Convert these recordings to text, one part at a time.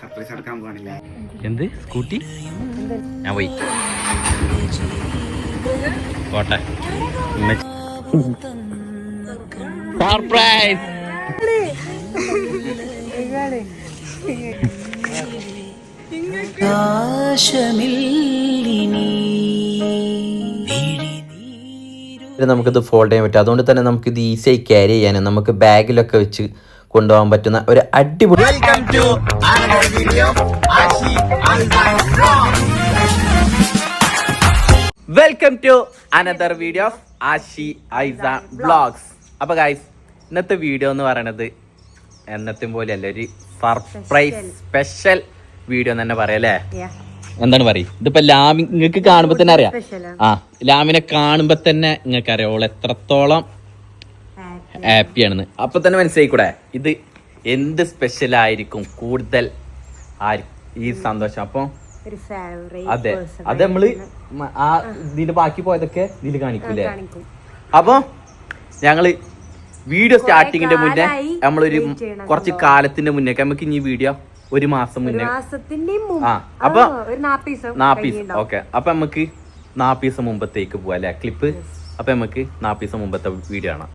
Surprise എന്ത്? Scooty? ഞാൻ പോയി. പോട്ടെ. സർപ്രൈസ്! നമുക്കിത് ഫോൾഡ് ചെയ്യാൻ പറ്റും. അതുകൊണ്ട് തന്നെ നമുക്കിത് ഈസിയായി ക്യാരി ചെയ്യാനും നമുക്ക് ബാഗിലൊക്കെ വെച്ച് കൊണ്ടുപോകാൻ പറ്റുന്ന ഒരു അടിപൊളി welcome to another video of Ashi Isa blogs അപ്പൊ ഗൈസ് ഇന്നത്തെ വീഡിയോ എന്ന് പറയണത് എന്നത്തെ പോലെയല്ല ഒരു സർപ്രൈസ് സ്പെഷ്യൽ വീഡിയോ എന്ന് തന്നെ പറയല്ലേ അല്ലേ? എന്താണ് പറയും? ഇതിപ്പോ ലാമി നിങ്ങൾക്ക് കാണുമ്പോ തന്നെ അറിയാം. ആ ലാമിനെ കാണുമ്പോ തന്നെ നിങ്ങൾക്ക് അറിയാം. ഓൾ എത്രത്തോളം ഹാപ്പിയാണെന്ന്. അപ്പൊ തന്നെ മനസ്സിലായിക്കൂടെ? ഇത് എന്ത് സ്പെഷ്യൽ ആയിരിക്കും? കൂടുതൽ ആയിരിക്കും ഈ സന്തോഷം? അപ്പൊ അതെ. അത് നമ്മൾ ആ ഇതിന്റെ ബാക്കി പോയതൊക്കെ ഇതിൽ കാണിക്കൂലേ അപ്പൊ ഞങ്ങൾ വീഡിയോ സ്റ്റാർട്ടിങ്ങിന്റെ മുന്നേ നമ്മളൊരു കുറച്ച് കാലത്തിന്റെ മുന്നേ. നമുക്ക് ഇനി വീഡിയോ ഒരു മാസം മുന്നേ. ആ, അപ്പൊ നാപ്പീസ് ഓക്കെ. അപ്പൊ നമുക്ക് നാപ്പീസ് മുമ്പത്തേക്ക് പോവാ അല്ലെ ക്ലിപ്പ്. അപ്പൊ നമുക്ക് നാപ്പീസ് മുമ്പത്തെ വീഡിയോ ആണ്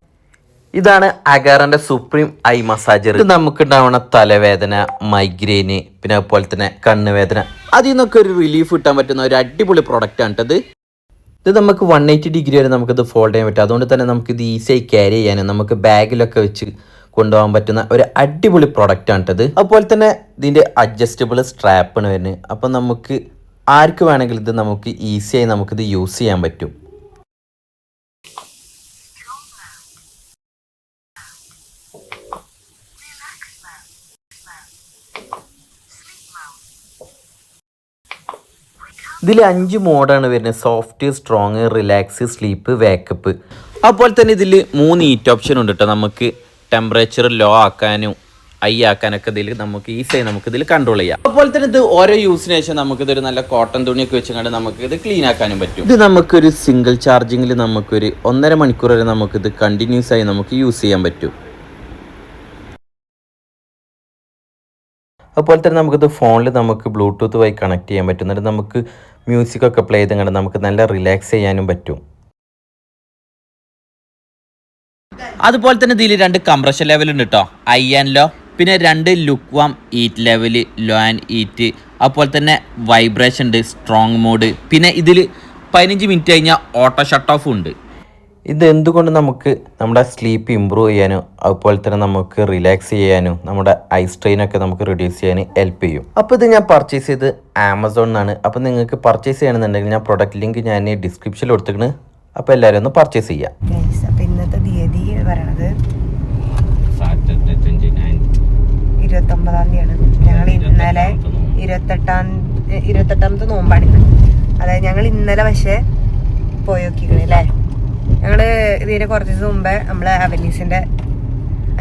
ഇതാണ് അഗാറിന്റെ സുപ്രീം ഐ മസാജർ ഇത് നമുക്ക് ഉണ്ടാവുന്ന തലവേദന മൈഗ്രെയിന് പിന്നെ അതുപോലെ തന്നെ കണ്ണുവേദന. അതിൽ നിന്നൊക്കെ ഒരു റിലീഫ് കിട്ടാൻ പറ്റുന്ന ഒരു അടിപൊളി പ്രൊഡക്റ്റ് ആണ് ഇത്. ഇത് നമുക്ക് വൺ എയ്റ്റി ഡിഗ്രി വരെ നമുക്കിത് ഫോൾഡ് ചെയ്യാൻ പറ്റും. അതുകൊണ്ട് തന്നെ നമുക്ക് ഇത് ഈസിയായി ക്യാരി ചെയ്യാനും നമുക്ക് ബാഗിലൊക്കെ വെച്ച് കൊണ്ടുപോകാൻ പറ്റുന്ന ഒരു അടിപൊളി പ്രൊഡക്റ്റ് ആണ് ഇത്. അതുപോലെ തന്നെ ഇതിന്റെ അഡ്ജസ്റ്റബിൾ സ്ട്രാപ്പാണ് വരുന്നത്. അപ്പം നമുക്ക് ആർക്ക് വേണമെങ്കിലും ഇത് നമുക്ക് ഈസിയായി നമുക്കിത് യൂസ് ചെയ്യാൻ പറ്റും. ഇതിൽ അഞ്ച് മോഡാണ് വരുന്നത്. Soft strong relax sleep wake up. അതുപോലെ തന്നെ ഇതിൽ മൂന്ന് ഈറ്റ് ഓപ്ഷൻ ഉണ്ട് കേട്ടോ നമുക്ക് ടെമ്പറേച്ചർ ലോ ആക്കാനും ഐ ആക്കാനൊക്കെ ഇതിൽ നമുക്ക് ഈസിയായി നമുക്ക് ഇതിൽ കൺട്രോൾ ചെയ്യാം. അതുപോലെ തന്നെ ഇത് ഓരോ യൂസിന് ശേഷം നമുക്ക് ഇതൊരു നല്ല കോട്ടൺ തുണിയൊക്കെ വെച്ചുകൊണ്ട് നമുക്ക് ഇത് ക്ലീൻ ആക്കാനും പറ്റും. ഇത് നമുക്കൊരു സിംഗിൾ ചാർജിങ്ങിൽ നമുക്കൊരു ഒന്നര മണിക്കൂർ വരെ നമുക്കിത് കണ്ടിന്യൂസ് ആയി നമുക്ക് യൂസ് ചെയ്യാൻ പറ്റും. അതുപോലെ തന്നെ നമുക്കിത് ഫോണിൽ നമുക്ക് ബ്ലൂടൂത്ത് വഴി കണക്ട് ചെയ്യാൻ പറ്റും. എന്നിട്ട് നമുക്ക് മ്യൂസിക് ഒക്കെ പ്ലേ ചെയ്ത് കണ്ട് നമുക്ക് നല്ല റിലാക്സ് ചെയ്യാനും പറ്റും. അതുപോലെ തന്നെ ഇതിൽ രണ്ട് കംപ്രഷൻ ലെവൽ ഉണ്ട് കേട്ടോ ഐ ആൻഡ് ലോ പിന്നെ രണ്ട് look warm heat level low and heat അതുപോലെ തന്നെ വൈബ്രേഷൻ ഉണ്ട് സ്ട്രോങ് മോഡ് പിന്നെ ഇതിൽ പതിനഞ്ച് മിനിറ്റ് കഴിഞ്ഞാൽ ഓട്ടോ ഷട്ട് ഓഫ് ഉണ്ട്. ഇത് എന്തുകൊണ്ട് നമുക്ക് നമ്മുടെ സ്ലീപ്പ് ഇമ്പ്രൂവ് ചെയ്യാനും അതുപോലെ തന്നെ നമുക്ക് റിലാക്സ് ചെയ്യാനും നമ്മുടെ ഐ സ്ട്രെയിൻ ഒക്കെ നമുക്ക് റിഡ്യൂസ് ചെയ്യാൻ ഹെൽപ്പ് ചെയ്യും. അപ്പോൾ ഇത് ഞാൻ പർച്ചേസ് ചെയ്ത് ആമസോണിൽ നിന്നാണ് അപ്പോൾ നിങ്ങൾക്ക് പർച്ചേസ് ചെയ്യണമെന്നുണ്ടെങ്കിൽ ഞാൻ പ്രൊഡക്റ്റ് ലിങ്ക് ഞാൻ ഡിസ്ക്രിപ്ഷനിൽ കൊടുത്തിട്ടുണ്ട്. അപ്പോൾ എല്ലാവരും ഒന്ന് പർച്ചേസ് ചെയ്യാം. അപ്പോൾ ഇന്നത്തെ തീയതി പറയണത് ഇരുപത്തി ഒമ്പതാം തീയതിയാണ്. ഞങ്ങൾ ഇന്നലെ ഇരുപത്തെട്ടാം ഇരുപത്തെട്ടാമത്തെ നോമ്പാണ് അതായത് ഞങ്ങൾ ഇന്നലെ പക്ഷേ പോയി നോക്കിക്കണേ അല്ലേ ഞങ്ങൾ ഇതിന് കുറച്ച് ദിവസം മുമ്പേ നമ്മൾ അവനീസിന്റെ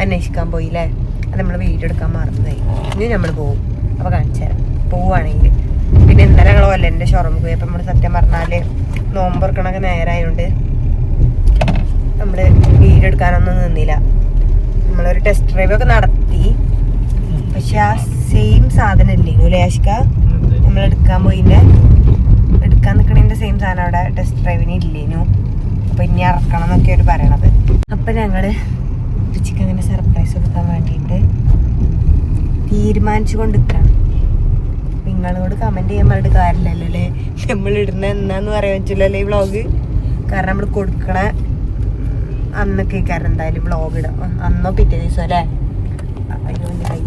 അന്വേഷിക്കാൻ പോയി അല്ലേ അത് നമ്മൾ വീഡിയോ എടുക്കാൻ മറന്നതായി ഇനി നമ്മൾ പോകും അപ്പൊ കാണിച്ചു തരാം. പോവുകയാണെങ്കിൽ പിന്നെ ഇന്നലെ ഞങ്ങൾ ഒല്ലന്റെ ഷോറൂമിൽ പോയി അപ്പൊ നമ്മൾ സത്യം പറഞ്ഞാൽ നോമ്പ് തുറക്കണൊക്കെ നേരായോണ്ട് നമ്മൾ വീഡിയോ എടുക്കാനൊന്നും നിന്നില്ല. നമ്മളൊരു ടെസ്റ്റ് ഡ്രൈവ് ഒക്കെ നടത്തി. പക്ഷെ ആ സെയിം സാധനം ഇല്ലേനു ലേശിക്ക നമ്മൾ എടുക്കാൻ പോയിന്റെ എടുക്കാൻ നിൽക്കണതിന്റെ സെയിം സാധനം അവിടെ ടെസ്റ്റ് ഡ്രൈവിന് ഇല്ലേനു. അപ്പൊ ഇനി ഇറക്കണം എന്നൊക്കെ ഒരു പറയണത്. അപ്പൊ ഞങ്ങൾ ഉച്ചയ്ക്ക് അങ്ങനെ സർപ്രൈസ് കൊടുക്കാൻ വേണ്ടിയിട്ട് തീരുമാനിച്ചു കൊണ്ട് നിങ്ങളോട് കമന്റ് ചെയ്യാൻ പറഞ്ഞിട്ട് കാര്യമില്ലല്ലോ അല്ലേ? നമ്മൾ ഇടുന്ന എന്നാന്ന് പറയാൻ പറ്റില്ലല്ലോ ഈ വ്ളോഗ് കാരണം നമ്മൾ കൊടുക്കണ അന്നൊക്കെ കാരണം എന്തായാലും വ്ളോഗ് ഇടാം. അന്നോ പിറ്റേ ദിവസം അല്ലേ? അയ്യോ എന്റെ കൈ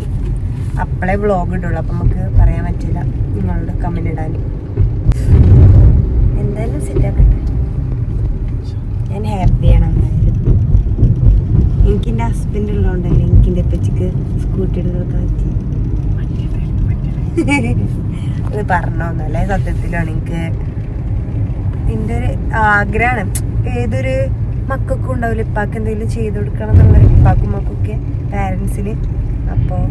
അപ്പോഴേ വ്ളോഗ് ഇടുള്ളൂ. അപ്പം നമുക്ക് പറയാൻ പറ്റില്ല നിങ്ങളോട് കമന്റ് ഇടാൻ. എന്തായാലും സെറ്റ് ആക്കട്ടെ. ഞാൻ ഹാപ്പിയാണ് എനിക്ക് എന്റെ ഹസ്ബൻഡ് ഉള്ളതുകൊണ്ടല്ലേ എനിക്ക് എന്റെ അപ്പച്ചിക്ക് സ്കൂട്ടി എടുത്തൊക്കെ പറ്റി. അത് പറഞ്ഞോന്നല്ലേ സത്യത്തിലാണ്. എനിക്ക് എന്റെ ഒരു ആഗ്രഹമാണ്. ഏതൊരു മക്കൾക്കും ഉണ്ടാവില്ല ഇപ്പാക്ക് എന്തെങ്കിലും ചെയ്തു കൊടുക്കണം എന്നുള്ള ഇപ്പാക്കും മക്കൊക്കെ പാരൻസിന് അപ്പോൾ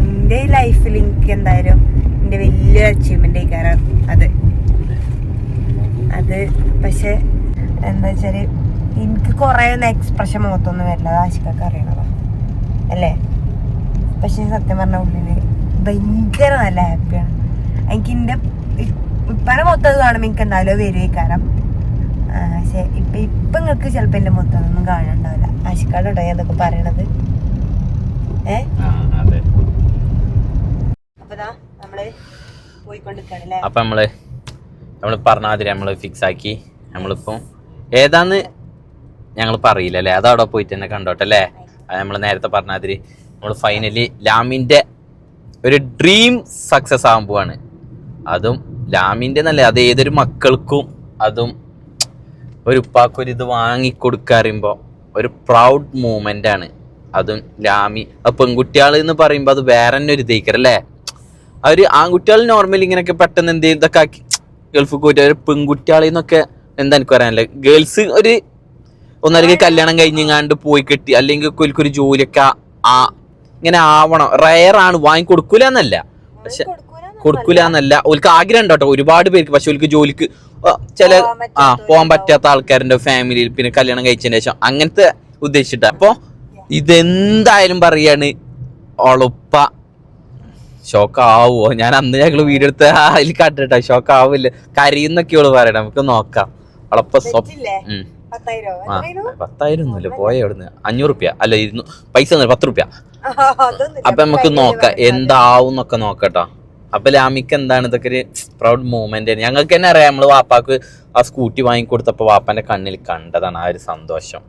എന്റെ ലൈഫിൽ എനിക്ക് എന്തായാലും എന്റെ വലിയ അച്ചീവ്മെന്റ് ആയിക്കാരം അത്. അത് പക്ഷെ എന്താ വെച്ചാൽ എനിക്ക് കുറേ ഒന്നും എക്സ്പ്രഷൻ മുഖത്തൊന്നും വരില്ല. അത് ആശിക്കൊക്കെ അറിയണതാ. അല്ലേ? പക്ഷെ സത്യം പറഞ്ഞ ഉള്ളിൽ ഭയങ്കര നല്ല ഹാപ്പിയാണ് എനിക്ക് എന്റെ ഇപ്പനെ മൊത്തം അത് കാണുമ്പോൾ എനിക്ക് എന്തായാലും വരുവേ കാരണം പക്ഷെ ഇപ്പൊ ഇപ്പൊ നിങ്ങൾക്ക് ചിലപ്പോ എന്റെ മൊത്തം ഒന്നും കാണണ്ടാവില്ല ആശിക്കാടോട്ടോ ഞാൻ ഇതൊക്കെ പറയണത്. ഏ? അപ്പൊ നമ്മൾ പോയിക്കൊണ്ടിരിക്കണല്ലേ അപ്പൊ നമ്മൾ പറഞ്ഞാതിരി പറഞ്ഞ മാതിരി നമ്മൾ ഫിക്സ് ആക്കി നമ്മളിപ്പം ഏതാന്ന് ഞങ്ങൾ പറയില്ല അല്ലേ അതവിടെ പോയിട്ട് തന്നെ കണ്ടോട്ടെ അല്ലേ അത് നമ്മൾ നേരത്തെ പറഞ്ഞ മാതിരി നമ്മൾ ഫൈനലി ലാമിന്റെ ഒരു ഡ്രീം സക്സസ് ആകാൻ പോവാണ്. അതും ലാമിന്റെ എന്നല്ല അത് ഏതൊരു മക്കൾക്കും അതും ഒരു ഉപ്പാക്കൊരു ഇത് വാങ്ങിക്കൊടുക്കുക ഒരു പ്രൗഡ് മൂമെന്റ് ആണ്. അതും ലാമി ആ പെൺകുട്ടികൾ എന്ന് പറയുമ്പോൾ അത് വേറെ തന്നെ ഒരു ആ ഒരു ആൺകുട്ടികൾ നോർമലി ഇങ്ങനെയൊക്കെ പെട്ടെന്ന് എന്ത് ഇതൊക്കെ ആക്കി ഗൾഫ് പോയിട്ട് ഒരു പെൺകുട്ടികളിൽ നിന്നൊക്കെ എന്താ എനിക്ക് പറയാനില്ല. ഗേൾസ് ഒരു ഒന്നല്ലെങ്കിൽ കല്യാണം കഴിഞ്ഞങ്ങാണ്ട് പോയി കിട്ടി. അല്ലെങ്കിൽ ഒരു ജോലിയൊക്കെ ആ- ഇങ്ങനെ ആവണം. റയർ ആണ്. വാങ്ങി കൊടുക്കൂല എന്നല്ല പക്ഷെ കൊടുക്കൂല എന്നല്ല ഓൽക്ക് ആഗ്രഹം ഉണ്ടോ ഒരുപാട് പേർക്ക്. പക്ഷെ ഓൽക്ക് ജോലിക്ക് ചില ആ പോകാൻ പറ്റാത്ത ആൾക്കാരുടെ ഫാമിലിയിൽ പിന്നെ കല്യാണം കഴിച്ചതിന് ശേഷം. അങ്ങനത്തെ ഉദ്ദേശിച്ചിട്ട്. അപ്പൊ ഇതെന്തായാലും പറയാണ് ഒളുപ്പ ഷോക്ക് ആവുമോ ഞാൻ അന്ന് ഞങ്ങൾ വീടെടുത്ത് അതിൽ കണ്ടിട്ടാ ഷോക്ക് ആവില്ല കരയുന്നൊക്കെ ഓൾ പറയണം. നമുക്ക് നോക്കാം. സ്വപ്നം? ഉം. പത്തായിരോ? ഒന്നുമില്ല പോയ അവിടുന്ന്. അഞ്ഞൂറ് റുപ്യ അല്ല ഇരുന്നു പൈസ ഒന്നുമില്ല പത്ത് റുപ്യ. അപ്പൊ നമുക്ക് നോക്കാം എന്താവും എന്നൊക്കെ നോക്കട്ടോ. അപ്പൊ ലാമിക്ക് എന്താണ് ഇതൊക്കെ ഒരു പ്രൗഡ് മൂവ്മെന്റ് ഞങ്ങൾക്ക് തന്നെ അറിയാം നമ്മൾ വാപ്പാക്ക് ആ സ്കൂട്ടി വാങ്ങിക്കൊടുത്തപ്പോ വാപ്പാന്റെ കണ്ണിൽ കണ്ടതാണ് ആ ഒരു സന്തോഷം.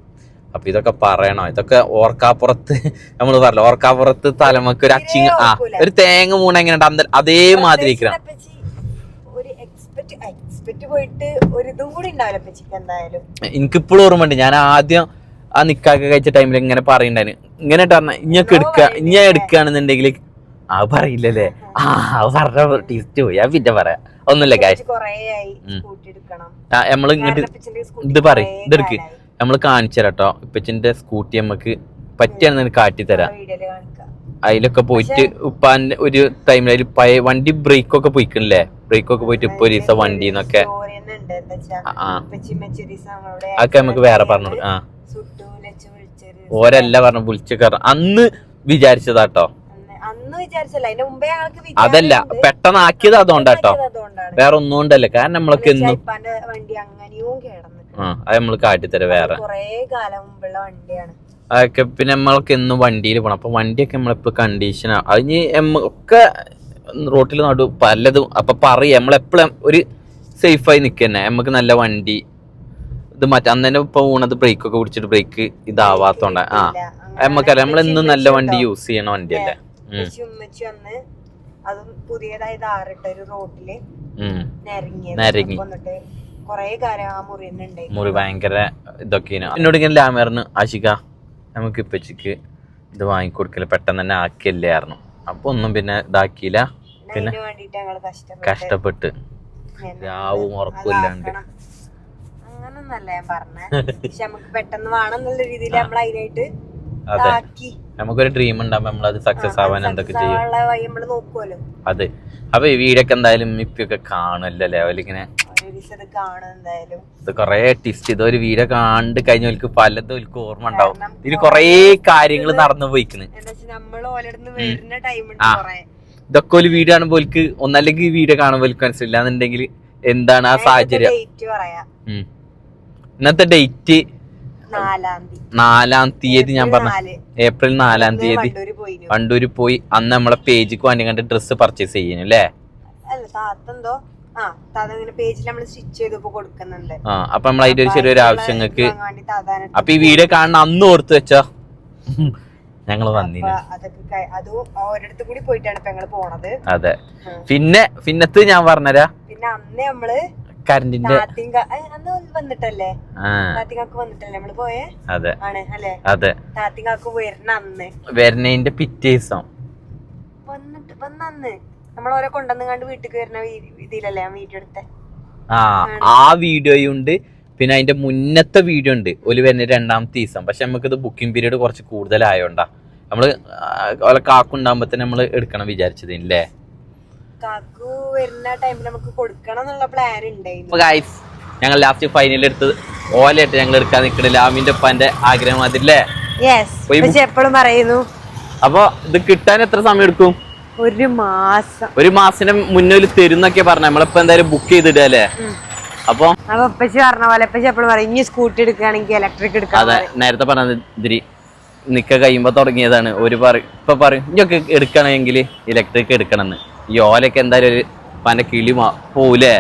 അപ്പൊ ഇതൊക്കെ പറയണോ. ഇതൊക്കെ ഓർക്കാപ്പുറത്ത് നമ്മൾ പറഞ്ഞല്ലോ ഓർക്കാപ്പുറത്ത് തലമക്ക് ഒരു അച്ചിങ് ആ ഒരു തേങ്ങ മൂണ എങ്ങനെ ഉണ്ട് അതേ മാതിരി ഇരിക്കണം എക്സ്പെക്ട് എക്സ്പെക്ട് പോയിട്ട് ഒരു ഇതും കൂടി ഉണ്ടാവില്ല അപ്പച്ചിക്ക് എന്തായാലും. എനിക്കിപ്പോഴും ഓർമ്മയുണ്ട്. ഞാൻ ആദ്യം ആ നിക്കാക്ക കഴിച്ച ടൈമിൽ ഇങ്ങനെ പറയണ്ടായിരുന്നു. ഇങ്ങനെ പറഞ്ഞ ഇങ്ങക്ക് എടുക്ക ഇഞ്ഞ എടുക്കുകയാണെന്നുണ്ടെങ്കിൽ ആ പറയില്ലല്ലേ? ആ അത് പറഞ്ഞ ടീസ്റ്റ് പോയി. ഞാൻ പിന്നെ പറയാം. ഒന്നുമില്ല കാശ് നമ്മൾ ഇങ്ങോട്ട് അപ്പച്ചിന്റെ സ്കൂട്ടി ഇത് എടുക്ക്. നമ്മൾ ഇതെടുക്ക് കാണിച്ചു തരാട്ടോ ഇപ്പച്ചിന്റെ സ്കൂട്ടി നമുക്ക് പറ്റിയാണെന്ന് കാട്ടി തരാം. അതിലൊക്കെ പോയിട്ട് ഉപ്പാന്റെ ഒരു ടൈമിൽ അതിൽ പഴയ വണ്ടി ബ്രേക്ക് ഒക്കെ പോയിക്കണില്ലേ? ബ്രേക്ക് ഒക്കെ പോയിട്ട് ഇപ്പൊ ഒരു ദിവസം വണ്ടി എന്നൊക്കെ അതൊക്കെ നമുക്ക് വേറെ പറഞ്ഞു ആ. ഓരല്ല പറഞ്ഞു വിളിച്ചു അന്ന് വിചാരിച്ചതാട്ടോ. അതല്ല. പെട്ടെന്ന് ആക്കിയത് അതുകൊണ്ടാട്ടോ വേറെ ഒന്നും കൊണ്ടല്ല. കാരണം നമ്മളൊക്കെ എന്നും അത് നമ്മൾ കാട്ടിത്തരാം വേറെ. കൊറേ കാലം മുമ്പുള്ള വണ്ടിയാണ്. അതൊക്കെ പിന്നെ നമ്മളൊക്കെ എന്നും വണ്ടിയിൽ പോകണം അപ്പൊ വണ്ടിയൊക്കെ നമ്മളിപ്പോൾ കണ്ടീഷനാ അതിന് ഒക്കെ റോട്ടിൽ നടു പലതും അപ്പൊ പറയും. നമ്മളെപ്പോഴും ഒരു സേഫായി നിൽക്കന്നെ നമുക്ക് നല്ല വണ്ടി ഇത് മറ്റേ. അന്ന് തന്നെ ഇപ്പൊ ഊണത് ബ്രേക്ക് ഒക്കെ പിടിച്ചിട്ട് ബ്രേക്ക് ഇതാവാത്തോണ്ട. ആ. ഇല്ല, നമ്മൾ നമുക്കറിയാം നമ്മളെന്നും നല്ല വണ്ടി യൂസ് ചെയ്യണ വണ്ടിയല്ലേ. അതും ഒരു നിരങ്ങി. കൊറേ ആ മുറി മുറി ഭയങ്കര ഇതൊക്കെയാണ്. എന്നോട് ഇങ്ങനെ ലാമേറിന് ആശിക നമുക്ക് ഇപ്പച്ചിക്ക് ഇത് വാങ്ങിക്കൊടുക്കില്ല പെട്ടെന്ന് തന്നെ ആക്കിയല്ലേ ആയിരുന്നു അപ്പൊ ഒന്നും പിന്നെ ഇതാക്കിയില്ല. പിന്നെ കഷ്ടപ്പെട്ട് രാവും ഉറക്കമില്ലാണ്ട് അതാക്കണം. അങ്ങനൊന്നല്ല ഞാൻ പറഞ്ഞേ. പക്ഷെ നമുക്ക് പെട്ടെന്ന് രീതിയിൽ നമ്മൾ അതിനായിട്ട് അതെ. നമുക്കൊരു ഡ്രീം ഉണ്ടാകുമ്പോ നമ്മളത് സക്സസ് ആവാൻ എന്തൊക്കെ ചെയ്യും? അതെ. അപ്പൊ ഈ വീടൊക്കെ എന്തായാലും ഇപ്പൊക്കെ കാണുമല്ലോ ലെവലിങ്ങനെ. ദിവസം ഇത് കാണും എന്തായാലും. ഇത് കൊറേ ടിസ്റ്റ് ഇത് ഒരു വീഡിയോ കണ്ട് കഴിഞ്ഞവർക്ക് പലതും ഓൽക്ക് ഓർമ്മ ഉണ്ടാവും. കാരണം ഇതിൽ കൊറേ കാര്യങ്ങൾ നടന്നു പോയിക്കണ്. എന്താ വെച്ചാൽ നമ്മൾ വരുന്ന ടൈമുണ്ട് ആ. കൊറേ. ഇതൊക്കെ ഒരു വീഡിയോ കാണുമ്പോൾ ഓൽക്ക് ഒന്നല്ലെങ്കിൽ ഈ വീഡിയോ കാണുമ്പോൾ ഓൽക്ക് മനസ്സിലില്ല എന്നുണ്ടെങ്കിൽ എന്താണ് ആ സാഹചര്യം. ഡേറ്റ് പറയാ. ഉം. ഇന്നത്തെ ഡേറ്റ് നാലാം തീയതി. നാലാം തീയതി ഞാൻ ഏപ്രിൽ പറഞ്ഞ നാല്. ഏപ്രിൽ നാലാം തീയതി വണ്ടൂര് പോയിനു. വണ്ടൂര് പോയി. അന്ന് നമ്മളെ പേജിക്ക് വേണ്ടി കണ്ട് ഡ്രസ്സ് പർച്ചേസ് ചെയ്യുന്നു അല്ലേ? അല്ല അപ്പൊ നമ്മൾ അതിന്റെ ഒരു ചെറിയൊരു ആവശ്യങ്ങൾക്ക് അപ്പൊ ഈ വീഡിയോ കാണുന്ന അന്ന് ഓർത്ത് വെച്ചോ. ഞങ്ങൾ വന്നില്ല അതും പിന്നെ പിന്നത്ത് ഞാൻ പറഞ്ഞരാ. പിന്നെ അന്ന് നമ്മൾ കറണ്ടിന്റെ വന്നിട്ടല്ലേ? അതെ. അതെ. വരുന്നതിന്റെ പിറ്റേ ദിവസം. വന്നിട്ട് വന്ന നമ്മൾ ഓരോ കൊണ്ടുവന്ന് കണ്ട് വീട്ടിൽ വരുന്ന ഇതിലല്ലേ ഞാൻ വീഡിയോ എടുത്തെ? ആ ആ വീഡിയോയും ഉണ്ട് പിന്നെ അതിന്റെ മുന്നത്തെ വീഡിയോ ഉണ്ട് ഒരു വരുന്ന രണ്ടാമത്തെ ദിവസം. പക്ഷെ നമുക്കിത് ബുക്കിംഗ് പീരീഡ് കുറച്ച് കൂടുതലായോണ്ടാ. നമ്മൾ ഓലെ കാക്കുണ്ടാകുമ്പോ തന്നെ നമ്മൾ എടുക്കണം വിചാരിച്ചത് അല്ലേ കാക്കു വരുന്ന ടൈമിൽ നമുക്ക് കൊടുക്കണം എന്നുള്ള പ്ലാൻ ഉണ്ടായിരുന്നു ഗൈസ് ഞങ്ങൾ ലാസ്റ്റ് ഫൈനൽ എടുത്ത് ഓലയിട്ട് ഞങ്ങൾ എടുക്കാൻ നിൽക്കണില്ല ആമിന്റെ ഉപ്പാന്റെ ആഗ്രഹം അതില്ലേ? എപ്പോഴും പറയുന്നു. അപ്പൊ ഇത് കിട്ടാൻ എത്ര സമയം എടുക്കും? ഒരു മാസം. ഒരു മാസത്തിന് മുന്നിൽ തരുന്നൊക്കെ പറഞ്ഞ. നമ്മളിപ്പോ എന്തായാലും ബുക്ക് ചെയ്തിട്ടല്ലേ അപ്പൊ? അപ്പൊ ഉപ്പച്ചി പറഞ്ഞ പോലെ ഉപ്പച്ചി എപ്പോഴും പറയും ഇനി സ്കൂട്ടി എടുക്കുകയാണെങ്കിൽ ഇലക്ട്രിക് എടുക്കാം അതെ നേരത്തെ പറഞ്ഞത് ഇതിരി നിക്ക കഴിയുമ്പോ തുടങ്ങിയതാണ്. ഒരു പറയും ഇപ്പൊ പറയും ഇതൊക്കെ എടുക്കണമെങ്കിൽ ഇലക്ട്രിക് എടുക്കണമെന്ന്. ഈ ഓലൊക്കെ എന്തായാലും ഒരു പന കിളി പോലെ പോവൂലേ?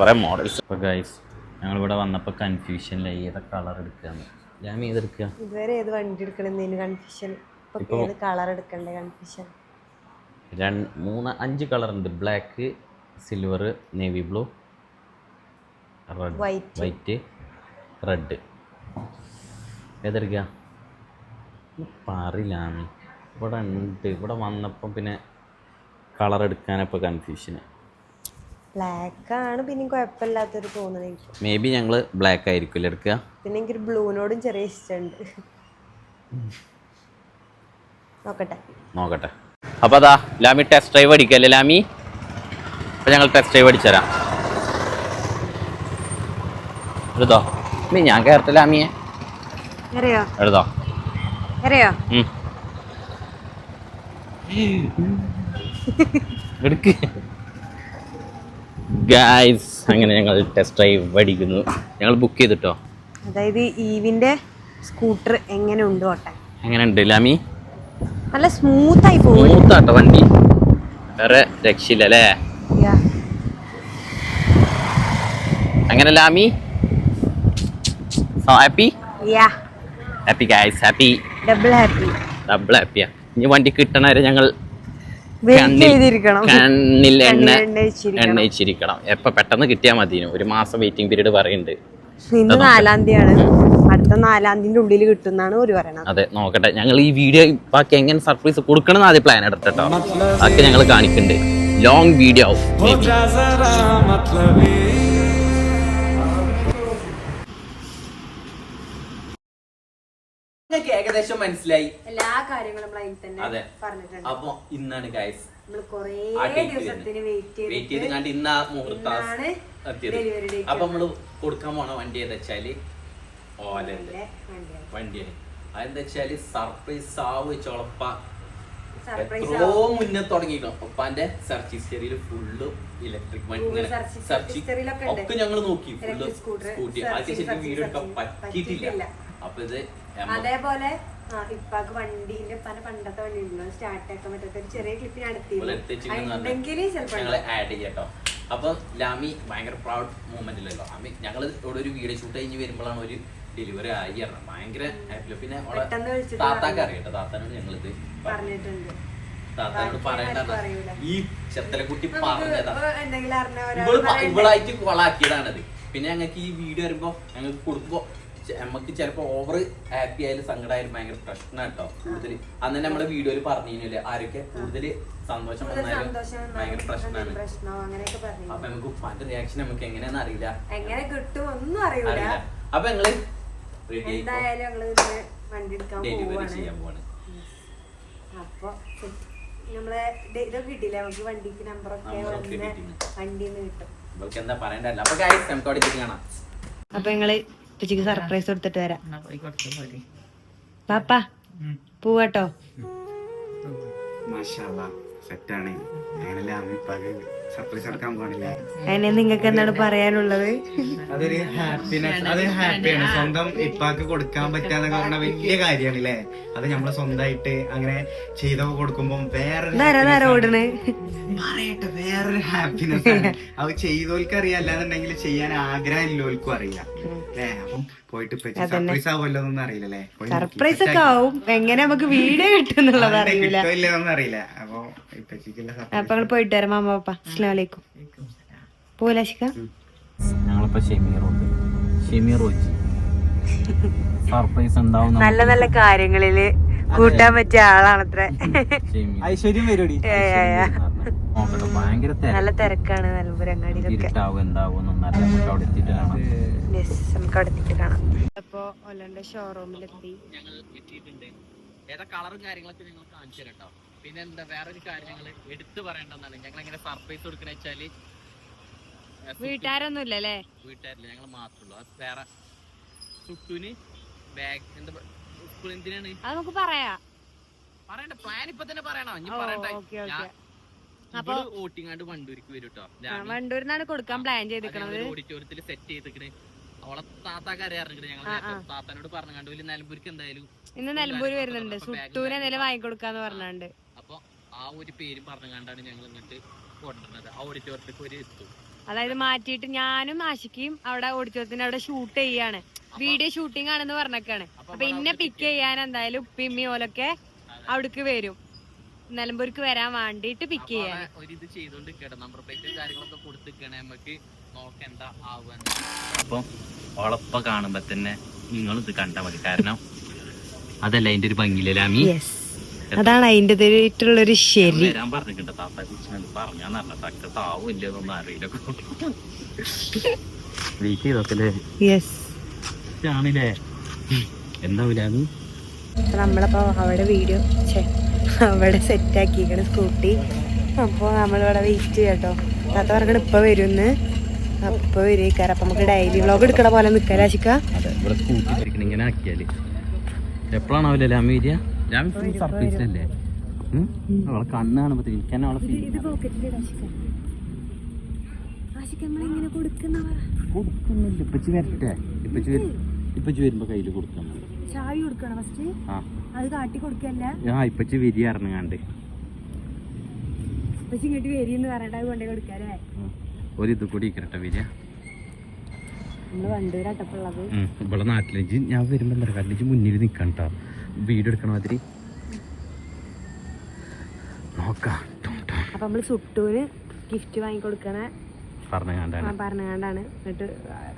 കുറെ മോഡൽസ് ഇപ്പൊ ഗൈസ് ഞങ്ങൾ ഇവിടെ വന്നപ്പോ കൺഫ്യൂഷനിലായി ഏതാ കളർ എടുക്കാന്ന്? ഞാൻ ഏതെടുക്കുക ഇതുവരെ ഏത് വണ്ടി എടുക്കണം കൺഫ്യൂഷൻ ഇപ്പൊ കളർ എടുക്കണ്ടേ കൺഫ്യൂഷൻ രണ്ട് മൂന്ന് അഞ്ച് കളർ ഉണ്ട്. Black silver navy blue red. White red ഏതെടുക്കുക പറയില്ലാന്ന് ഇവിടെ ഉണ്ട്. ഇവിടെ വന്നപ്പം പിന്നെ കളർ എടുക്കാനപ്പോൾ കൺഫ്യൂഷന് ബ്ലാക്ക് ആണ് പിന്നെ കുഴപ്പമില്ലാത്തൊരു തോന്നുന്നത് എനിക്ക്. മേ ബി ഞങ്ങൾ ബ്ലാക്ക് ആയിരിക്കും എടുക്കുക? പിന്നെ എനിക്കൊരു ബ്ലൂവിനോടും ചെറിയ ഇഷ്ടമുണ്ട്. നോക്കട്ടെ. നോക്കട്ടെ. അപ്പോൾ അതാ ലാമി ടെസ്റ്റ് ഡ്രൈവ് അടിക്കല്ലേ ലാമി? അപ്പോൾ ഞങ്ങൾ ടെസ്റ്റ് ഡ്രൈവ് അടിച്ചുതരാം എടുത്തോ? മീ ഞാൻ കയറട്ടെ ലാമിയെ. എടുത്തോ. എടുക്ക്. ഗായ്സ് അങ്ങനെ ഞങ്ങൾ ടെസ്റ്റ് ഡ്രൈവ് അടിക്കുന്നു. ഞങ്ങൾ ബുക്ക് ചെയ്തിട്ടോ? അതായത് ഈവിന്റെ സ്കൂട്ടർ എങ്ങനെ ഉണ്ട് ഓട്ടെ. എങ്ങനെയുണ്ട് ലാമി? നല്ല സ്മൂത്ത് ആയി പോകും സ്മൂത്താട്ടോ വണ്ടി. വേറെ രക്ഷയില്ല അല്ലേ അങ്ങനെ ലാമി? Happy yeah happy guys happy double happy double ഹാപ്പിയാ ഇനി വണ്ടി കിട്ടണ വരെ ഞങ്ങൾ കണ്ണിൽ- എണ്ണ എണ്ണയിച്ചിരിക്കണം എപ്പൊ പെട്ടെന്ന് കിട്ടിയാൽ മതി ഒരു മാസം വെയിറ്റിംഗ് പീരീഡ് പറയുന്നുണ്ട്. ഇന്ന് നാലാം തീയതിയാണ് അടുത്ത നാലാം തീയതിന്റെ ഉള്ളിൽ കിട്ടുന്നാണ് ഒരു പറയണത്. അതെ നോക്കട്ടെ. ഞങ്ങൾ ഈ വീഡിയോ ബാക്കി എങ്ങനെ സർപ്രൈസ് കൊടുക്കണം ആദ്യം പ്ലാൻ എടുത്തിട്ടോ. അതൊക്കെ ഞങ്ങൾ കാണിക്കുന്നുണ്ട് ലോങ് വീഡിയോ ആവും ഏകദേശം മനസ്സിലായി. എല്ലാ കാര്യങ്ങളും അതെ. പറഞ്ഞിട്ടുണ്ട്. അപ്പൊ ഇന്നാണ് ഗൈസ് നമ്മൾ കുറേ ദിവസത്തിന് വെയിറ്റ് വെയിറ്റ് ചെയ്ത് കണ്ട് ഇന്ന് ആ മുഹൂർത്താണ് അപ്പൊ നമ്മൾ കൊടുക്കാൻ പോണ വണ്ടി എന്താ വെച്ചാൽ ഓലന്റെ വണ്ടി വണ്ടിയാണ്. അതെന്താ വെച്ചാൽ സർപ്രൈസ് ആവ് ചോളപ്പ എത്രയോ മുന്നേ തുടങ്ങിക്കണം ഉപ്പാന്റെ സെർച്ച് ഹിസ്റ്ററിയിൽ ഫുള്ള് ഇലക്ട്രിക് വണ്ടി സെർച്ച് ഒക്കെ ഞങ്ങൾ നോക്കി. ഫുള്ള് സ്കൂട്ടി അത് ശരിക്കും വീഡിയോ എടുക്കാൻ പറ്റിയിട്ടില്ല. അപ്പൊ ഇത് അതേപോലെ ഇപ്പാക്ക് വണ്ടിന്റെ പല പണ്ടത്തെ വണ്ടി ഉണ്ടല്ലോ സ്റ്റാർട്ട് ആക്കാൻ പറ്റാത്ത ഒരു ചെറിയ ക്ലിപ്പ് ഞാൻ ഇവിടെ എത്തിച്ചിരിക്കുന്നു പറഞ്ഞ് ചിലപ്പോൾ അപ്പൊ ലാമി ഭയങ്കര പ്രൗഡ് മൂമെന്റ് അല്ലല്ലോ അമ്മി ഞങ്ങൾ ഇവിടെ ഒരു വീഡിയോ ഷൂട്ട് കഴിഞ്ഞ് വരുമ്പോഴാണ് ഒരു ഡെലിവറി ആയി പറഞ്ഞത്. ഭയങ്കര പിന്നെ താത്താക്ക് അറിയട്ടെ. താത്താനോട് ഞങ്ങളിത് പറഞ്ഞിട്ടുണ്ട്. താത്താനോട് പറയണ്ട ഈ ചെത്തലക്കുട്ടി പറഞ്ഞതാ. ഇവളായിട്ട് കൊളാക്കിയതാണത്. പിന്നെ ഞങ്ങൾക്ക് ഈ വീഡിയോ വരുമ്പോ ഞങ്ങൾക്ക് കൊടുക്കുമ്പോ നമുക്ക് ചിലപ്പോ ഓവർ ഹാപ്പി ആയാലും സങ്കടമായാലും ഭയങ്കര പ്രശ്നം കേട്ടോ കൂടുതൽ അന്ന് നമ്മളെ വീഡിയോയിൽ പറഞ്ഞില്ലേ ആരൊക്കെ കൂടുതൽ സന്തോഷം വന്നാലും ഭയങ്കര പ്രശ്നമാണ് അപ്പൊ നമുക്ക് ഉപ്പാന്റെ റിയാക്ഷൻ നമുക്ക് എങ്ങനെയാന്ന് അറിയില്ല. എങ്ങനെ കിട്ടും ഒന്നും അറിയൂല. അറിയില്ല. അപ്പൊ ഞങ്ങൾ ഡെലിവറി ചെയ്യാൻ പോവാണ്. അപ്പൊ നമ്മളെ ഇത് ഇതൊക്കെ കിട്ടില്ല നമുക്ക് വണ്ടിക്ക് നമ്പറൊക്കെ. വണ്ടിന്ന് കിട്ടും. എന്താ പറയണ്ടല്ല അപ്പൊ നമുക്ക് അവിടെ കാണാം. അപ്പൊ ഞങ്ങൾ ഉച്ചയ്ക്ക് സർപ്രൈസ് കൊടുത്തിട്ട് വരാം. പാപ്പാ പോവാട്ടോ. സെറ്റ് സെറ്റാണ് അങ്ങനല്ലേ അമ്മിപ്പാക്ക് സർപ്രൈസ് എടുക്കാൻ പോകണില്ലേ അതിനെ നിങ്ങൾക്ക് എന്താണ് പറയാനുള്ളത്? അതൊരു ഹാപ്പിനെസ് അത് ഹാപ്പിയാണ് സ്വന്തം ഇപ്പാക്ക് കൊടുക്കാൻ പറ്റാന്നൊക്കെ പറഞ്ഞ വലിയ കാര്യമാണ് അല്ലേ അത് നമ്മൾ സ്വന്തമായിട്ട് അങ്ങനെ ചെയ്തൊക്കെ കൊടുക്കുമ്പോ വേറെ. ഓടണ് പറയട്ടെ വേറൊരു ഹാപ്പിനെസ് ആണ്. അത് ചെയ്തോൽക്ക് അറിയാം അല്ലാന്നുണ്ടെങ്കിൽ ചെയ്യാൻ ആഗ്രഹം ഇല്ലോൽക്കും അറിയില്ല അല്ലേ? അപ്പം പോയിട്ട് സർപ്രൈസ് ആവുമല്ലോ എന്നൊന്നും അറിയില്ലല്ലേ? സർപ്രൈസ് ഒക്കെ ആവും. എങ്ങനെ നമുക്ക് വീഡിയോ കിട്ടുന്നുള്ളത് അറിയില്ല. അറിയില്ല. അപ്പൊ ഇപ്പൊ പോയിട്ട് വരാം. മാമ പാപ്പ. അസ്ലാം പോലെ അശിക? ഞങ്ങളിപ്പോ ഷെമീർ ഷെമീർ സർപ്രൈസ് ഉണ്ടാവും നല്ല നല്ല കാര്യങ്ങളിൽ കൂട്ടാൻ പറ്റിയ ആളാണത്രേ. ഐശ്വര്യം ഭയങ്കര നല്ല തിരക്കാണ് നമുക്ക് അവിടെ എത്തിയിട്ട് കാണാം. അപ്പൊ ഒലന്റെ ഷോറൂമിലെത്തി ഞങ്ങൾ എത്തിയിട്ടുണ്ട്. ഏതാ കളറും കാര്യങ്ങളൊക്കെ നിങ്ങൾ കാണിച്ചു തരാം കേട്ടോ പിന്നെ എന്താ വേറൊരു കാര്യം ഞങ്ങൾ എടുത്തു പറയേണ്ടതാണ് ഞങ്ങൾ എങ്ങനെ സർപ്രൈസ് കൊടുക്കണ വെച്ചാൽ വീട്ടുകാരൊന്നും ഇല്ലല്ലേ വീട്ടുകാരില്ല ഞങ്ങൾ മാത്രമുള്ളൂ അത് വേറെ സുട്ടുന് ബാഗ് എന്താ എന്തിനാണ്? അത് നമുക്ക് പറയാ. പറയണ്ട പ്ലാൻ ഇപ്പൊ തന്നെ പറയണോ. ഇനി പറയട്ടെ. ഞാൻ- അപ്പൊ- ഓട്ടിങ്ങാണ്ട് വണ്ടൂർക്ക് വരും കേട്ടോ വണ്ടൂരിന്നാണ് കൊടുക്കാൻ പ്ലാൻ ചെയ്തിരിക്കണത്. ഓഡിറ്റോറിയത്തിൽ സെറ്റ് ചെയ്തിക്കണ് അവളെ താത്താക്ക് അറിയാറുണ്ട് ഞങ്ങൾ താത്താനോട് പറഞ്ഞാണ്ട് നിലമ്പൂർക്ക് എന്തായാലും ഇന്ന് നെലമ്പൂര് വരുന്നുണ്ട്. സുട്ടൂന് എന്തെങ്കിലും വാങ്ങിക്കൊടുക്കാന്ന് പറഞ്ഞാണ്ട്. ആ ഒരു പേര് പറഞ്ഞുകൊണ്ടാണ് ഞങ്ങൾ ഇങ്ങോട്ട് കൊണ്ടുവന്നത്. ആ ഓഡിറ്റോറിയത്തിലേക്ക് ഒരു എത്തും. അതായത് മാറ്റിയിട്ട് ഞാനും ആശിക്കും അവിടെ ഓഡിറ്റോറിയത്തിന് അവിടെ ഷൂട്ട് ചെയ്യാണ്. വീഡിയോ ഷൂട്ടിംഗ് ആണെന്ന് പറഞ്ഞൊക്കെയാണ്. അപ്പൊ പിന്നെ പിക്ക് ചെയ്യാൻ എന്തായാലും ഉപ്പിമ്മി ഓലൊക്കെ അവിടേക്ക് വരും. നിലമ്പൂർക്ക് വരാൻ വേണ്ടിട്ട് പിക്ക് ചെയ്യാൻ അവിടെ ഒരു ഇത് ചെയ്തോണ്ട് നമ്പർ പ്ലേറ്റ് കാര്യങ്ങളൊക്കെ കൊടുത്തിക്കണേ നമുക്ക് നോക്കാം എന്താ ആവുക. അപ്പൊ കാണുമ്പോ തന്നെ നിങ്ങൾ ഇത് കണ്ടാ മതി. കാരണം അതല്ല അതിന്റെ ഒരു ഭംഗിയിലാമി യെസ് അതാണ് അതിന്റെ ഒരു ശരി. ഞാൻ പറഞ്ഞിട്ടുണ്ട്. താത്ത കുറിച്ച് പറഞ്ഞാന്ന് പറഞ്ഞ തക്ക താവും ഇല്ലെന്നൊന്നും അറിയില്ല. വെയിറ്റ് ചെയ്തോക്കല്ലേ? യെസ് ആണില്ലേ എന്താവില്ല നമ്മളപ്പോ അവിടെ വീഡിയോ അവിടെ സെറ്റ് ആക്കിയിരിക്കണ സ്കൂട്ടി. അപ്പോൾ നമ്മളിവിടെ വെയിറ്റ് ചെയ്യാം കേട്ടോ താത്ത പറഞ്ഞ ഇപ്പൊ വരുമെന്ന് അപ്പൊ വരേക്കാരം. അപ്പൊ നമുക്ക് ഡെയിലി വ്ലോഗ് എടുക്കണ പോലെ നിൽക്കാം രാശിക്ക. അതെ ഇവിടെ സ്കൂട്ടി എപ്പോഴാണാവില്ല ലാമി ലാമി ഫുൾ അല്ലേ? അവളെ കണ്ണ് കാണുമ്പോ എനിക്ക് തന്നെ അവളെ കൊടുക്കുന്നില്ല. ഇപ്പച്ചി വരട്ടെ. ഇപ്പച്ചി ഇപ്പച്ചി വരുമ്പോ കയ്യിൽ കൊടുക്കണം ഫസ്റ്റ്? അത് കാട്ടി കൊടുക്കല്ല? ആ ഇപ്പച്ചി വരി ഇറങ്ങാണ്ട് പക്ഷെ ഇങ്ങോട്ട് വരിയെന്ന് പറഞ്ഞിട്ട് അത് കൊണ്ടേ കൊടുക്കാല്ലേ? ഒരു ഇത് കൂടി ഇക്കരട്ടെ വരിക. നമ്മൾ വണ്ടൂരട്ടപ്പുള്ളത് ഉം. ഇവിടെ നാട്ടിലേക്ക് ഞാൻ വരുമ്പോ എന്താ കല്ലിച്ച് മുന്നിൽ നിൽക്കണം കേട്ടോ വീഡിയോ എടുക്കണ മാതിരി നോക്കാം. അപ്പൊ നമ്മൾ സുട്ടൂന് ഗിഫ്റ്റ് വാങ്ങിക്കൊടുക്കണ പറഞ്ഞ കണ്ടാണ് പറഞ്ഞാണ്ടാണ് എന്നിട്ട്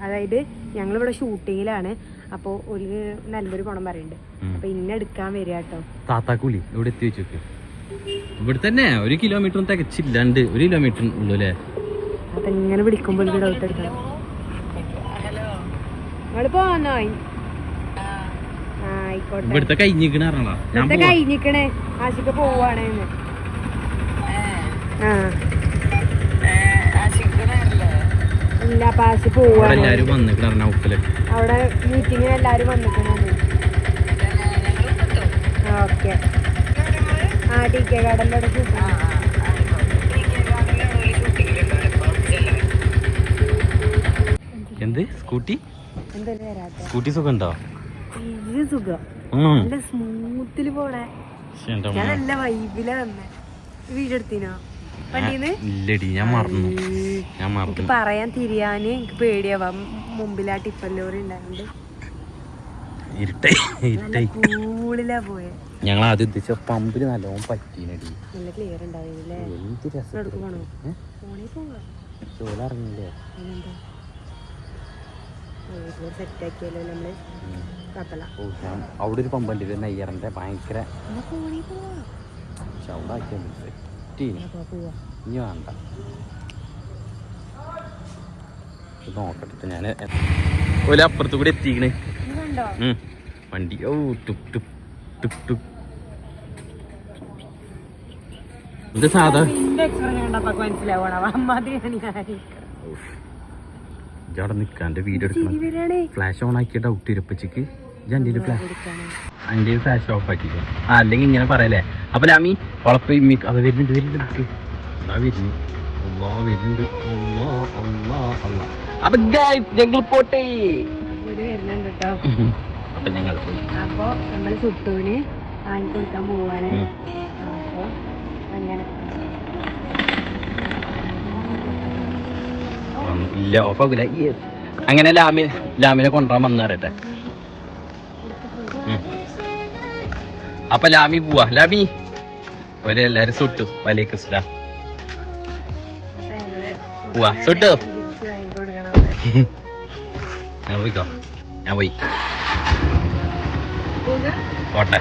അതായത് ഞങ്ങളിവിടെ ഷൂട്ടിങ്ങിലാണ്. അപ്പോൾ ഒരു നല്ലൊരു ഗുണം പറയുന്നുണ്ട് അപ്പോൾ അപ്പൊ ഇന്നെ എടുക്കാൻ വരിക കേട്ടോ. താത്താക്കൂലി ഇവിടെ എത്തി വെച്ചു ഇവിടെ തന്നെ ഒരു കിലോമീറ്റർ തികച്ചില്ലാണ്ട് ഒരു കിലോമീറ്റർ ഉള്ളു അല്ലേ? അപ്പൊ ഇങ്ങനെ വിളിക്കുമ്പോൾ എനിക്ക് ഡൗട്ട് എടുക്കണം നിങ്ങൾ പോന്നോ ഇവിടുത്തെ കഴിഞ്ഞിക്കണ. കഴിഞ്ഞിക്കണേ ആശിക്ക് ഇല്ല അപ്പൊ ആശി പോവാണ്. ഉപ്പിൽ അവിടെ മീറ്റിങ്ങിന് എല്ലാരും വന്നിക്കണേ ഓക്കെ. ആ ടി കെ ഗാർഡന്റെ അവിടെ. എന്ത്? സ്കൂട്ടി? സ്കൂട്ടി സുഖം ഉണ്ടോ സുഖം. നല്ല സ്മൂത്തിൽ ഞാൻ നല്ല വൈബിലാ വന്നേ. വീഡിയോ എടുത്തിനോ? വണ്ടീന്ന്? ഇല്ലടി ഞാൻ മറന്നു. ഞാൻ മറന്നു. പറയാൻ തിരിയാന് എനിക്ക് പേടിയാവാ. മുമ്പിലാ ടിപ്പൻ ലോറി ഉണ്ടായത് കൂളിലാ പോയെ. ഞങ്ങൾ ആദ്യം ഉദ്ദേശിച്ച പമ്പിൽ നല്ലോണം പറ്റീനടി. നല്ല ക്ലിയർ ഉണ്ടാവില്ലേ എന്ത് രസം. ഇറങ്ങില്ലേ സെറ്റ് ആക്കിയല്ലോ നമ്മൾ. അവിടെ ഒരു പമ്പുണ്ട്. ഇത് നെയ്യറിന്റെ ഭയങ്കര ഞാൻ ചവിടാക്കിയാൽ സെറ്റ് ഇനി വേണ്ട. നോക്കട്ടെ ഞാൻ ഒരു അപ്പുറത്ത് കൂടി എത്തിക്കണ്. വണ്ടി. ഓ ടുക് ടുക് ടുക് ടുക്. ഇത് സാധാ ഇജവിടെ നിൽക്കാന്റെ വീഡിയോ എടുക്കണം. ഫ്ലാഷ് ഓൺ ആക്കിയ ഡൗട്ട് ഇരുപ്പച്ചക്ക് ഫ്ലാഷ് ഓഫ് ആക്കിക്കോ. ആ അല്ലെങ്കിൽ ഇങ്ങനെ പറയല്ലേ. അപ്പൊ ലാമി ഉളപ്പ് ഇമ്മി അത് വരുന്നുണ്ട് വരുന്നുണ്ട് നിക്ക്. അതാ വരുന്നു? അള്ളാ വരുന്നുണ്ട്. അള്ളാ അള്ളാ അള്ളാ. അപ്പൊ ഞങ്ങൾ പോട്ടെ. അപ്പൊ ഞങ്ങൾ പോയി. അപ്പൊ നമ്മൾ സുട്ടൂന് വാങ്ങിക്കൊടുക്കാൻ പോവാണ്. ഉം. അപ്പൊ അങ്ങനെ. ഇല്ല ഓഫാക്കൂല അങ്ങനെ ലാമി ലാമിനെ കൊണ്ടുവരാൻ വന്നു അപ്പൊ ലാമി പോവാ. ലാമി. ഒരെല്ലാരും സുട്ടു. വലിയ ഇസ്ലാം പോവാ. സുട്ടു. ഞാൻ പോയിക്കോ. ഞാൻ പോയി. പോട്ടെ.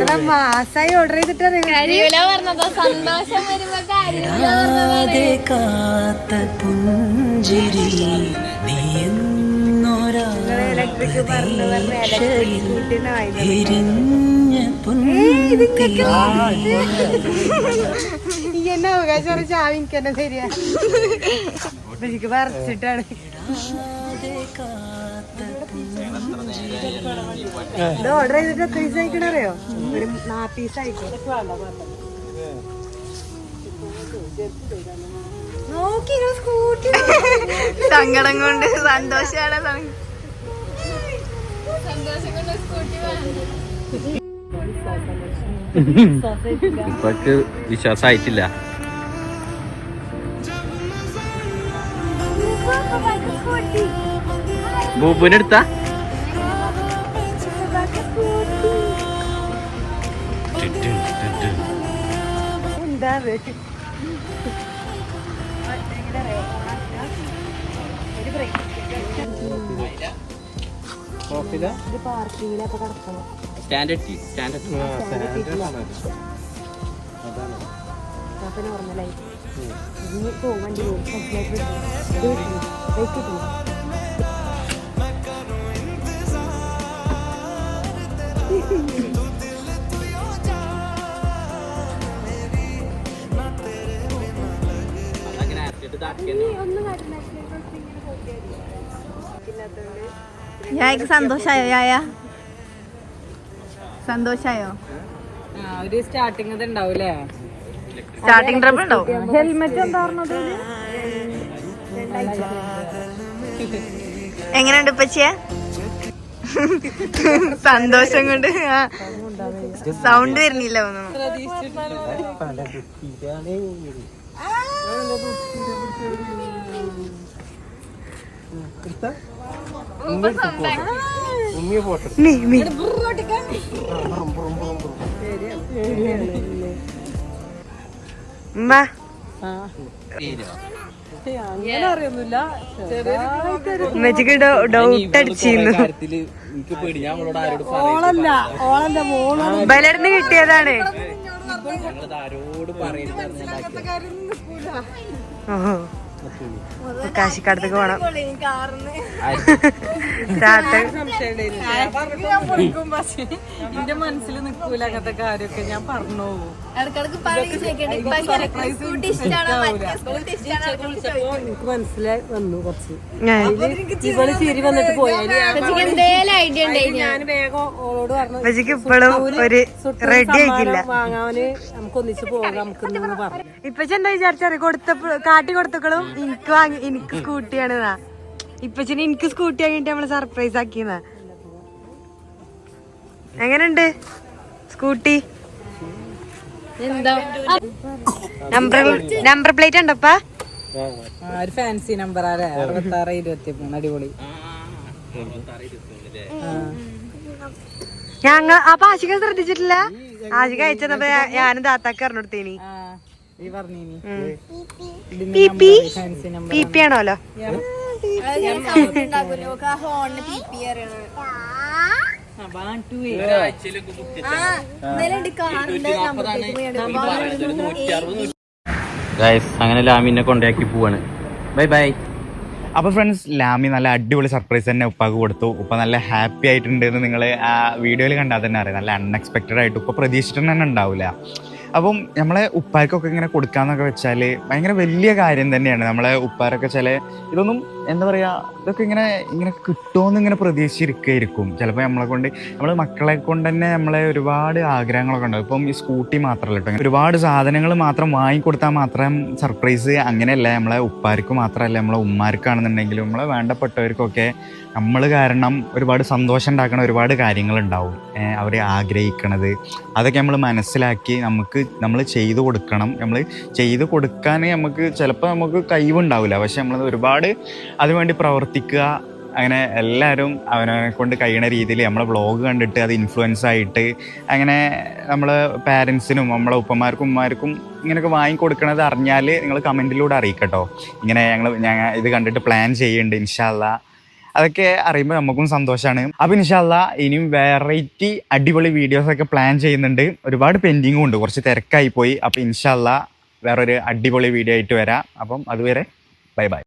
എത്ര മാസായി ഓർഡർ കാത്ത പുഞ്ചിരി നീ എന്നെ അവകാശം പറഞ്ഞ ചാവി എനിക്ക് തന്നെ ശരിയാ. എനിക്ക് വരച്ചിട്ടാണ് ഇത് ഓർഡർ ചെയ്തിട്ട് എത്ര പീസ് അയക്കണ അറിയോ? ഒരു നാല് പീസ് അയക്കും നോക്കി സ്കൂട്ടി സങ്കടം കൊണ്ട് സന്തോഷാണ് സന്തോഷം കൊണ്ട് സ്കൂട്ടി ഇപ്പൊക്ക് വിശ്വാസമായിട്ടില്ല ബൂബുവിനെ എടുത്താ എന്താ ഇത് പാർക്കിങ്ങിലൊക്കെ കിടക്കണം സ്റ്റാൻഡേർഡ് സ്റ്റാൻഡേർഡ് അപ്പൊ നോർമലായി ഇനി പോകും വണ്ടി പോകും യായക്ക് സന്തോഷായോ യായ? സന്തോഷായോ? ഒരു സ്റ്റാർട്ടിങ് ഇത് ഉണ്ടാവൂലേ സ്റ്റാർട്ടിംഗ് ട്രബിൾ ഉണ്ടാവും. ഹെൽമെറ്റ് എന്താ പറഞ്ഞത്? എങ്ങനെയുണ്ട് ഇപ്പച്ചിയെ സന്തോഷം കൊണ്ട് സൗണ്ട് വരുന്നില്ല ഉമ്മ. അങ്ങനെ അറിയൊന്നുമില്ല ഡൗട്ട് അടിച്ചിരുന്നു. ഓളല്ല. ബലർന്ന് കിട്ടിയതാണ്. ആരോട് പറയുന്നത് ഓഹോ കാശിക്കടത്തേക്ക് പോണം. എന്റെ മനസ്സിൽ നിക്കൂല അങ്ങനത്തെ കാര്യമൊക്കെ. ഞാൻ പറഞ്ഞു? പോകും എനിക്ക് മനസ്സിലായി വന്നു കുറച്ച്. ഇവൾ ചിരി വന്നിട്ട് പോയാലും ഞാൻ വേഗം ഓളോട് പറഞ്ഞു ഉമ്മച്ചിക്ക് ഇപ്പോഴും ഒരു റെഡി ആയിക്കില്ല. വാങ്ങാന് നമുക്ക് ഒന്നിച്ച് പോകാം നമുക്ക് പറഞ്ഞു. ഇപ്പച്ചി എന്താ വിചാരിച്ചറിയ കൊടുത്ത കാട്ടി കൊടുത്തക്കളും? എനിക്ക് വാങ്ങി എനിക്ക് സ്കൂട്ടിയാണെന്നാ ഇപ്പച്ചിന് എനിക്ക് സ്കൂട്ടി വാങ്ങിട്ട് നമ്മൾ സർപ്രൈസ് ആക്കിയെന്നാ എങ്ങനുണ്ട് സ്കൂട്ടി? നമ്പർ നമ്പർ പ്ലേറ്റ് ഉണ്ടപ്പാ ഒരു ഫാൻസി നമ്പർ അറുപത്തി ആറ് ഇരുപത്തി മൂന്ന് അടിപൊളി. ഞങ്ങൾ ആ ആശിക ശ്രദ്ധിച്ചിട്ടില്ല? ആശിക അയച്ചപ്പോ ഞാനും താത്താക്ക് പറഞ്ഞീനി പി പി? ആണോലോ ഗൈസ് അങ്ങനെ ലാമിനെ കൊണ്ടാക്കി പോവാണ്. ബൈ ബൈ അപ്പോൾ ഫ്രണ്ട്സ് ലാമി നല്ല അടിപൊളി സർപ്രൈസ് തന്നെ ഉപ്പാക്ക് കൊടുത്തു. ഉപ്പ നല്ല ഹാപ്പി ആയിട്ടുണ്ട് എന്ന് നിങ്ങൾ ആ വീഡിയോയിൽ കണ്ടാൽ തന്നെ അറിയാം. നല്ല അൺഎക്സ്പെക്റ്റഡ് ആയിട്ട് ഉപ്പ പ്രതീക്ഷിച്ചിട്ട് തന്നെ ഉണ്ടാവില്ല അപ്പം നമ്മളെ ഉപ്പാർക്കൊക്കെ ഇങ്ങനെ കൊടുക്കാന്നൊക്കെ വെച്ചാൽ ഭയങ്കര വലിയ കാര്യം തന്നെയാണ് നമ്മളെ ഉപ്പാരൊക്കെ ചില ഇതൊന്നും എന്താ പറയുക ഇതൊക്കെ ഇങ്ങനെ ഇങ്ങനെ കിട്ടുമെന്ന് ഇങ്ങനെ പ്രതീക്ഷിച്ചിരിക്കുകയായിരിക്കും ചിലപ്പോൾ നമ്മളെ കൊണ്ട് നമ്മൾ മക്കളെ കൊണ്ട് തന്നെ നമ്മളെ ഒരുപാട് ആഗ്രഹങ്ങളൊക്കെ ഉണ്ടാവും. ഇപ്പം ഈ സ്കൂട്ടി മാത്രമല്ല കേട്ടോ. ഒരുപാട് സാധനങ്ങൾ മാത്രം വാങ്ങിക്കൊടുത്താൽ മാത്രം സർപ്രൈസ് അങ്ങനെയല്ല നമ്മളെ ഉപ്പാർക്ക് മാത്രമല്ല നമ്മളെ ഉമ്മാർക്കാണെന്നുണ്ടെങ്കിലും നമ്മളെ വേണ്ടപ്പെട്ടവർക്കൊക്കെ നമ്മൾ കാരണം ഒരുപാട് സന്തോഷം ഉണ്ടാക്കുന്ന ഒരുപാട് കാര്യങ്ങളുണ്ടാവും. അവരെ ആഗ്രഹിക്കണത്. അതൊക്കെ നമ്മൾ മനസ്സിലാക്കി നമുക്ക് നമ്മൾ ചെയ്തു കൊടുക്കണം. നമ്മൾ ചെയ്തു കൊടുക്കാൻ നമുക്ക് ചിലപ്പോൾ നമുക്ക് കഴിവുണ്ടാവില്ല പക്ഷെ നമ്മൾ ഒരുപാട് അതിനുവേണ്ടി പ്രവർത്തിക്കുക അങ്ങനെ എല്ലാവരും അവനവനെ കൊണ്ട് കഴിയണ രീതിയിൽ നമ്മളെ വ്ളോഗ് കണ്ടിട്ട് അത് ഇൻഫ്ലുവൻസ് ആയിട്ട് അങ്ങനെ നമ്മൾ പാരൻസിനും നമ്മളെ ഉപ്പമാർക്കും ഉമ്മമാർക്കും ഇങ്ങനെയൊക്കെ വാങ്ങിക്കൊടുക്കണത് അറിഞ്ഞാൽ നിങ്ങൾ കമന്റിലൂടെ അറിയിക്കട്ടോ. ഇങ്ങനെ ഞങ്ങൾ ഞങ്ങൾ ഇത് കണ്ടിട്ട് പ്ലാൻ ചെയ്യുന്നുണ്ട് ഇൻഷാല്ല അതൊക്കെ അറിയുമ്പോൾ നമുക്കും സന്തോഷമാണ് അപ്പം ഇൻഷാല്ല ഇനിയും വെറൈറ്റി അടിപൊളി വീഡിയോസൊക്കെ പ്ലാൻ ചെയ്യുന്നുണ്ട്. ഒരുപാട് പെൻഡിങ്ങും ഉണ്ട്. കുറച്ച് തിരക്കായി പോയി. അപ്പോൾ ഇൻഷാല്ല വേറൊരു അടിപൊളി വീഡിയോ ആയിട്ട് വരാം. അപ്പം അതുവരെ ബൈ ബൈ